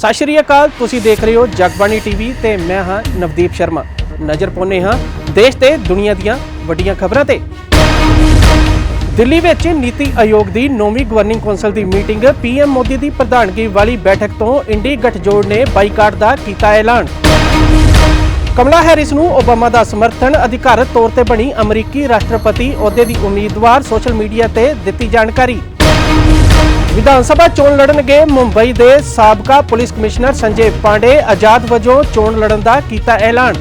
ਸਤਿ ਸ਼੍ਰੀ ਅਕਾਲ, ਤੁਸੀਂ ਦੇਖ ਰਹੇ ਹੋ ਜਗਬਾਣੀ ਟੀਵੀ ਤੇ ਮੈਂ ਹਾਂ ਨਵਦੀਪ ਸ਼ਰਮਾ। ਨਜ਼ਰ ਪਾਉਂਦੇ ਹਾਂ ਦੇਸ਼ ਤੇ ਦੁਨੀਆ ਦੀਆਂ ਵੱਡੀਆਂ ਖਬਰਾਂ ਤੇ। ਦਿੱਲੀ ਵਿੱਚ ਨੀਤੀ ਆਯੋਗ ਦੀ ਨੌਵੀਂ ਗਵਰਨਿੰਗ ਕੌਂਸਲ ਦੀ ਮੀਟਿੰਗ ਪੀਐਮ ਮੋਦੀ ਦੀ ਪ੍ਰਧਾਨਗੀ ਵਾਲੀ ਬੈਠਕ ਤੋਂ ਇੰਡੀ ਗੱਠਜੋੜ ਨੇ ਬਾਈਕਾਟ ਦਾ ਕੀਤਾ ਐਲਾਨ। ਕਮਲਾ ਹੈਰਿਸ ਨੂੰ ਓਬਾਮਾ ਦਾ ਸਮਰਥਨ ਅਧਿਕਾਰਤ ਤੌਰ ਤੇ ਬਣੀ ਅਮਰੀਕੀ ਰਾਸ਼ਟਰਪਤੀ ਅਹੁਦੇ ਦੀ ਉਮੀਦਵਾਰ ਸੋਸ਼ਲ ਮੀਡੀਆ ਤੇ ਦਿੱਤੀ ਜਾਣਕਾਰੀ। ਵਿਧਾਨ ਸਭਾ ਚੋਣ ਲੜਨਗੇ ਮੁੰਬਈ ਦੇ ਸਾਬਕਾ ਪੁਲਿਸ ਕਮਿਸ਼ਨਰ ਸੰਜੇ ਪਾਂਡੇ ਆਜ਼ਾਦ ਵਜੋਂ ਚੋਣ ਲੜਨ ਦਾ ਕੀਤਾ ਐਲਾਨ।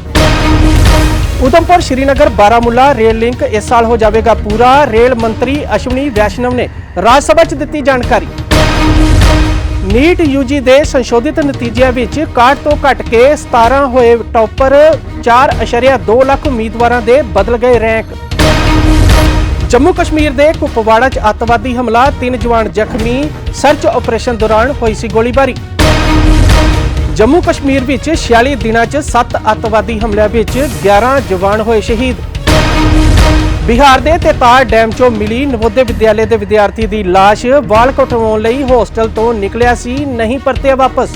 ਉਧਮਪੁਰ ਸ਼੍ਰੀਨਗਰ ਬਾਰਾਮੂਲਾ ਰੇਲ ਲਿੰਕ ਇਸ ਸਾਲ ਹੋ ਜਾਵੇਗਾ ਪੂਰਾ। ਰੇਲ ਮੰਤਰੀ ਅਸ਼ਵਨੀ ਵੈਸ਼ਨਵ ਨੇ ਰਾਜ ਸਭਾ 'ਚ ਦਿੱਤੀ ਜਾਣਕਾਰੀ। ਨੀਟ ਯੂਜੀ ਦੇ ਸੰਸ਼ੋਧਿਤ ਨਤੀਜਿਆਂ ਵਿੱਚ 61 ਤੋਂ ਘਟ ਕੇ 17 ਹੋਏ ਟੌਪਰ 4.2 ਲੱਖ ਉਮੀਦਵਾਰਾਂ ਦੇ ਬਦਲ ਗਏ ਰੈਂਕ। ਜੰਮੂ ਕਸ਼ਮੀਰ ਦੇ ਕੁਪਵਾੜਾ 'ਚ ਅੱਤਵਾਦੀ ਹਮਲਾ, ਤਿੰਨ ਜਵਾਨ ਜ਼ਖਮੀ, ਸਰਚ ਆਪਰੇਸ਼ਨ ਦੌਰਾਨ ਹੋਈ ਸੀ ਗੋਲੀਬਾਰੀ। ਜੰਮੂ ਕਸ਼ਮੀਰ ਵਿੱਚ 46 ਦਿਨਾਂ 'ਚ 7 ਅੱਤਵਾਦੀ ਹਮਲਿਆਂ ਵਿੱਚ 11 ਜਵਾਨ ਹੋਏ ਸ਼ਹੀਦ। ਬਿਹਾਰ ਦੇ ਤੇਤਾਰ ਡੈਮ 'ਚੋਂ ਮਿਲੀ ਨਵੋਦਿਆ ਵਿਦਿਆਲੇ ਦੇ ਵਿਦਿਆਰਥੀ ਦੀ ਲਾਸ਼ ਵਾਲ ਕਟਵਾਉਣ ਲਈ ਹੋਸਟਲ ਤੋਂ ਨਿਕਲਿਆ ਸੀ, ਨਹੀਂ ਪਰਤਿਆ ਵਾਪਸ।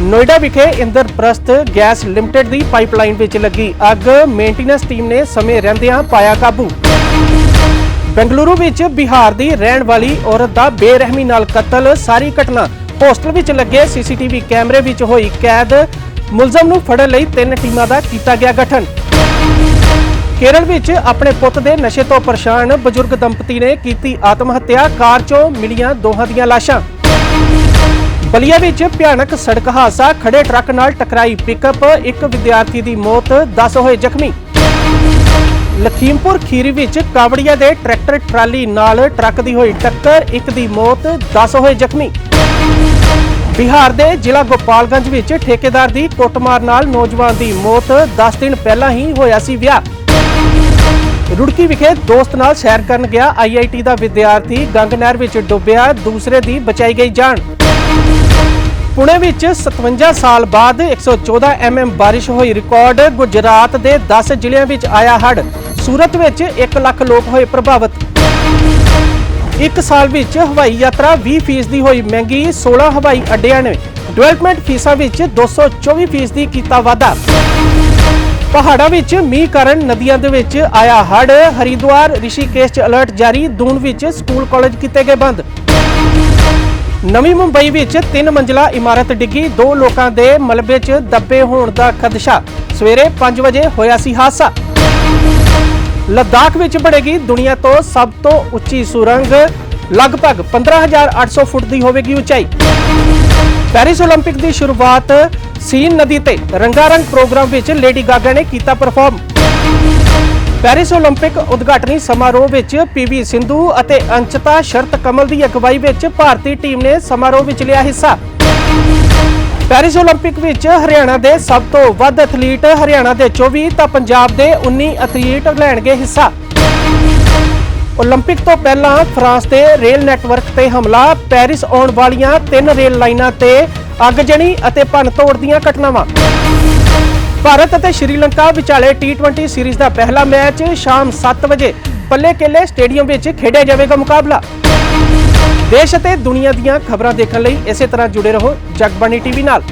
ਨੋਇਡਾ ਵਿਖੇ ਇੰਦਰਪ੍ਰਸਤ ਗੈਸ ਲਿਮਟਿਡ ਦੀ ਪਾਈਪਲਾਈਨ ਵਿੱਚ ਲੱਗੀ ਅੱਗ। ਮੇਨਟੇਨੈਂਸ ਟੀਮ ਨੇ ਸਮੇਂ ਰਹਿੰਦਿਆਂ ਪਾਇਆ ਕਾਬੂ। ਬੈਂਗਲੁਰੂ ਵਿੱਚ ਬਿਹਾਰ ਦੀ ਰਹਿਣ ਵਾਲੀ ਔਰਤ ਦਾ ਬੇਰਹਿਮੀ ਨਾਲ ਕਤਲ, ਸਾਰੀ ਘਟਨਾ ਹੋਸਟਲ ਵਿੱਚ ਲੱਗੇ ਸੀਸੀਟੀਵੀ ਕੈਮਰੇ ਵਿੱਚ ਹੋਈ ਕੈਦ, ਮੁਲਜ਼ਮ ਨੂੰ ਫੜਨ ਲਈ ਤਿੰਨ ਟੀਮਾਂ ਦਾ ਕੀਤਾ ਗਿਆ ਗਠਨ। ਕੇਰਲ ਵਿੱਚ ਆਪਣੇ ਪੁੱਤ ਦੇ ਨਸ਼ੇ ਤੋਂ ਪਰੇਸ਼ਾਨ ਬਜ਼ੁਰਗ ਦੰਪਤੀ ਨੇ ਕੀਤੀ ਆਤਮ ਹੱਤਿਆ ਕਾਰ 'ਚੋਂ ਮਿਲੀਆਂ ਦੋਹਾਂ ਦੀਆਂ ਲਾਸ਼ਾਂ। ਬਲੀਆ ਵਿੱਚ ਭਿਆਨਕ ਸੜਕ ਹਾਦਸਾ ਖੜੇ ਟਰੱਕ ਨਾਲ ਟਕਰਾਈ ਪਿਕਅਪ, ਇੱਕ ਵਿਦਿਆਰਥੀ ਦੀ ਮੌਤ 10 ਹੋਏ ਜ਼ਖਮੀ। ਲਖੀਮਪੁਰ ਖੀਰੀ ਵਿੱਚ ਕਾਵੜੀਆ ਦੇ ਟਰੈਕਟਰ ਟਰਾਲੀ ਨਾਲ ਟਰੱਕ ਦੀ ਹੋਈ ਟੱਕਰ, ਇੱਕ ਦੀ ਮੌਤ 10 ਹੋਏ ਜ਼ਖਮੀ। ਬਿਹਾਰ ਦੇ ਜ਼ਿਲ੍ਹਾ ਗੋਪਾਲਗੰਜ ਵਿੱਚ ਠੇਕੇਦਾਰ ਦੀ ਕੁੱਟਮਾਰ ਨਾਲ ਨੌਜਵਾਨ ਦੀ ਮੌਤ 10 ਦਿਨ ਪਹਿਲਾਂ ਹੀ ਹੋਇਆ ਸੀ ਵਿਆਹ। ਰੁੜਕੀ ਵਿਖੇ ਦੋਸਤ ਨਾਲ ਸੈਰ ਕਰਨ ਗਿਆ ਆਈਆਈਟੀ ਦਾ ਵਿਦਿਆਰਥੀ ਗੰਗ ਨਹਿਰ ਵਿੱਚ ਡੁੱਬਿਆ, ਦੂਸਰੇ ਦੀ ਬਚਾਈ ਗਈ ਜਾਨ। ਪੁਣੇ ਵਿੱਚ 57 ਸਾਲ ਬਾਅਦ 114 ਐਮਐਮ ਬਾਰਿਸ਼ ਹੋਈ ਰਿਕਾਰਡ, ਗੁਜਰਾਤ ਦੇ 10 ਜ਼ਿਲ੍ਹਿਆਂ ਵਿੱਚ ਆਇਆ ਹੜ੍ਹ। ਸੂਰਤ ਵਿੱਚ 1 ਲੱਖ ਲੋਕ ਹੋਏ ਪ੍ਰਭਾਵਿਤ। ਇੱਕ ਸਾਲ ਵਿੱਚ ਹਵਾਈ ਯਾਤਰਾ 20% ਦੀ ਹੋਈ ਮਹਿੰਗੀ 16 ਹਵਾਈ ਅੱਡਿਆਂ ਨੇ ਡਿਵੈਲਪਮੈਂਟ ਫੀਸਾਂ ਵਿੱਚ 224% ਦੀ ਕੀਤਾ ਵਾਧਾ। ਪਹਾੜਾਂ ਵਿੱਚ ਮੀਂਹ ਕਾਰਨ ਨਦੀਆਂ ਦੇ ਵਿੱਚ ਆਇਆ ਹੜ ਹਰਿਦੁਆਰ ਰਿਸ਼ੀਕੇਸ਼ 'ਚ ਅਲਰਟ ਜਾਰੀ, ਦੂਨ ਵਿੱਚ ਸਕੂਲ ਕਾਲਜ ਕੀਤੇ ਗਏ ਬੰਦ। ਨਵੀਂ ਮੁੰਬਈ ਵਿੱਚ ਤਿੰਨ ਮੰਜ਼ਲਾ ਇਮਾਰਤ ਡਿੱਗੀ, ਦੋ ਲੋਕਾਂ ਦੇ ਮਲਬੇ 'ਚ ਦੱਬੇ ਹੋਣ ਦਾ ਖਦਸ਼ਾ। ਸਵੇਰੇ 5 ਵਜੇ ਹੋਇਆ ਸੀ ਹਾਦਸਾ। ਲੱਦਾਖ ਵਿੱਚ ਬਣੇਗੀ ਦੁਨੀਆ ਤੋਂ ਸਭ ਤੋਂ ਉੱਚੀ ਸੁਰੰਗ ਲਗਭਗ 15800 ਫੁੱਟ ਦੀ ਹੋਵੇਗੀ ਉਚਾਈ ਪੈਰਿਸ 올림픽 ਦੀ ਸ਼ੁਰੂਆਤ ਸੀਨ ਨਦੀ ਤੇ ਰੰਗਾਰੰਗ ਪ੍ਰੋਗਰਾਮ ਵਿੱਚ ਲੇਡੀ ਗਾਗਾ ਨੇ ਕੀਤਾ ਪਰਫਾਰਮ ਪੈਰਿਸ 올림픽 ਉਦਘਾਟਨੀ ਸਮਾਰੋਹ ਵਿੱਚ ਪੀਵੀ ਸਿੰਧੂ ਅਤੇ ਅੰਚਤਾ ਸ਼ਰਤ ਕਮਲ ਦੀ ਅਗਵਾਈ ਵਿੱਚ ਭਾਰਤੀ ਟੀਮ ਨੇ ਸਮਾਰੋਹ ਵਿੱਚ ਲਿਆ ਹਿੱਸਾ ਪੈਰਿਸ 올림픽 ਵਿੱਚ ਹਰਿਆਣਾ ਦੇ ਸਭ ਤੋਂ ਵੱਧ ਐਥਲੀਟ ਹਰਿਆਣਾ ਦੇ 24 ਤਾਂ ਪੰਜਾਬ ਦੇ 19 ਐਥਲੀਟ ਲੈਣਗੇ ਹਿੱਸਾ 올림픽 ਤੋਂ ਪਹਿਲਾਂ ਫਰਾਂਸ ਦੇ ਰੇਲ ਨੈਟਵਰਕ ਤੇ ਹਮਲਾ ਪੈਰਿਸ ਆਉਣ ਵਾਲੀਆਂ ਤਿੰਨ ਰੇਲ ਲਾਈਨਾਂ ਤੇ ਅੱਗਜਣੀ ਅਤੇ ਭੰਨਤੋੜ ਦੀਆਂ ਘਟਨਾਵਾਂ ਭਾਰਤ ਅਤੇ ਸ਼੍ਰੀਲੰਕਾ ਵਿਚਾਲੇ T20 ਸੀਰੀਜ਼ ਦਾ ਪਹਿਲਾ ਮੈਚ ਸ਼ਾਮ 7 ਵਜੇ ਪੱਲੇ ਕੇਲੇ ਸਟੇਡੀਅਮ ਵਿੱਚ ਖੇਡਿਆ ਜਾਵੇਗਾ ਮੁਕਾਬਲਾ ਦੇਸ਼ ਅਤੇ ਦੁਨੀਆ ਦੀਆਂ ਖਬਰਾਂ ਦੇਖਣ ਲਈ ਇਸੇ ਤਰ੍ਹਾਂ ਜੁੜੇ ਰਹੋ ਜਗਬਾਣੀ ਟੀਵੀ ਨਾਲ।